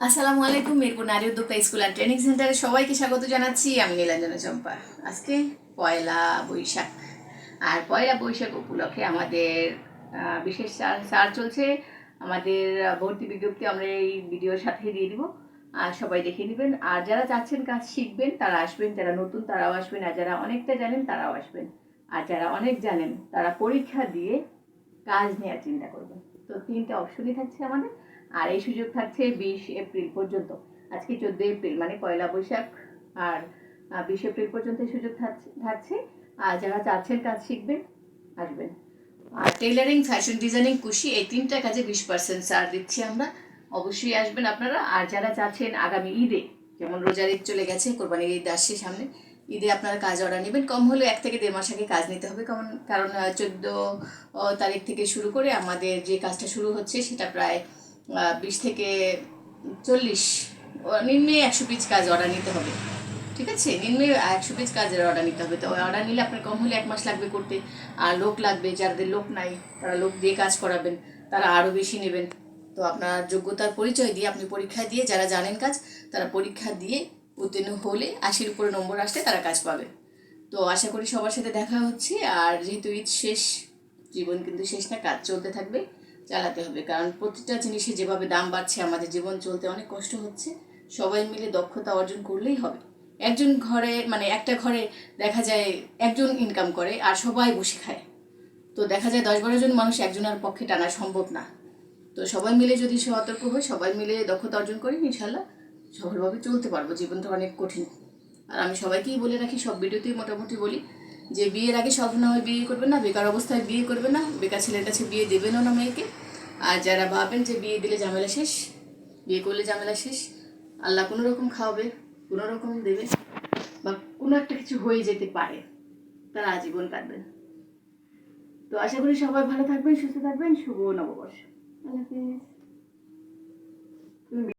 আসসালামু আলাইকুম, মিরপুর নারী উদ্যোক্তা স্কুল অ্যান্ড ট্রেনিং সেন্টারে সবাইকে স্বাগত জানাচ্ছি। আমি নীলাঞ্জনা চম্পা। আজকে পয়লা বৈশাখ। আর পয়লা বৈশাখ উপলক্ষে আমাদের বিশেষ সার- চলছে। আমাদের ভর্তি বিজ্ঞপ্তি আমরা এই ভিডিওর সাথে দিয়ে দিব। আর সবাই দেখে নেবেন। আর যারা চাচ্ছেন কাজ শিখবেন, তারা আসবেন। যারা নতুন, তারাও আসবেন। আর যারা অনেকটা জানেন, তারাও আসবেন। আর যারা অনেক জানেন, তারা পরীক্ষা দিয়ে কাজ নেওয়ার চিন্তা করবেন। তো তিনটা অপশনই থাকছে আমাদের। আর এই সুযোগ থাকছে বিশ এপ্রিল পর্যন্ত। আজকে চোদ্দ এপ্রিল মানে পয়লা বৈশাখ। আর বিশ এপ্রিল পর্যন্ত এই সুযোগ থাকছে- আর যারা চাচ্ছেন কাজ শিখবেন, আসবেন। আর টেলারিং ফ্যাশন ডিজাইনিং কুশি, এই তিনটা কাজে বিশ পার্সেন্ট ছাড় দিচ্ছি আমরা। অবশ্যই আসবেন আপনারা। আর যারা চাচ্ছেন আগামী ঈদে, যেমন রোজার ঈদ চলে গেছে, কোরবানির ঈদ আসছে সামনে, ঈদে আপনারা কাজ অর্ডার নেবেন। কম হলেও এক থেকে দেড় মাস আগে কাজ নিতে হবে। কারণ কারণ চোদ্দ তারিখ থেকে শুরু করে আমাদের যে কাজটা শুরু হচ্ছে, সেটা প্রায় বিশ থেকে চল্লিশ। নিম্নে একশো পিস কাজ অর্ডার নিতে হবে। ঠিক আছে? নিম্নে একশো পিস কাজের অর্ডার নিতে হবে। তো অর্ডার নিলে আপনার কম হলে এক মাস লাগবে করতে। আর লোক লাগবে, যাদের লোক নাই, তারা লোক দিয়ে কাজ করাবেন। তারা আরও বেশি নেবেন। তো আপনার যোগ্যতার পরিচয় দিয়ে আপনি পরীক্ষা দিয়ে যারা জানেন কাজ, তারা পরীক্ষা দিয়ে উত্তীর্ণ হলে আশির উপরে নম্বর আসলে তারা কাজ পাবে। তো আশা করি সবার সাথে দেখা হচ্ছে। আর যেহেতু ঈদ শেষ, জীবন কিন্তু শেষ না, কাজ চলতে থাকবে। চালাতে হবে। কারণ প্রতিটা জিনিসে যেভাবে দাম বাড়ছে, আমাদের জীবন চলতে অনেক কষ্ট হচ্ছে। সবাই মিলে দক্ষতা অর্জন করলেই হবে। একজন ঘরে মানে একটা ঘরে দেখা যায় একজন ইনকাম করে আর সবাই বসে খায়। তো দেখা যায় দশ বারো জন মানুষ একজনের পক্ষে টানা সম্ভব না। তো সবাই মিলে যদি সতর্ক হয়, সবাই মিলে দক্ষতা অর্জন করি ইনশাল্লাহ সফলভাবে চলতে পারব। জীবনটা অনেক কঠিন। আর আমি সবাইকেই বলে রাখি, সব ভিডিওতেই মোটামুটি বলি যে বিয়ের আগে সব না হয় বিয়ে করবে না, বেকার অবস্থায় বিয়ে করবে না, বেকার ছেলের কাছে বিয়ে দেবেনও না মেয়েকে। আর যারা ভাবেন যে বিয়ে দিলে ঝামেলা শেষ, বিয়ে করলে ঝামেলা শেষ, আল্লাহ কোনো রকম খাওয়াবে, কোনো রকম দেবে বা কোনো একটা কিছু হয়ে যেতে পারে, তারা আজীবন কাটবেন। তো আশা করি সবাই ভালো থাকবেন, সুস্থ থাকবেন, শুভ নববর্ষ। আল্লাহ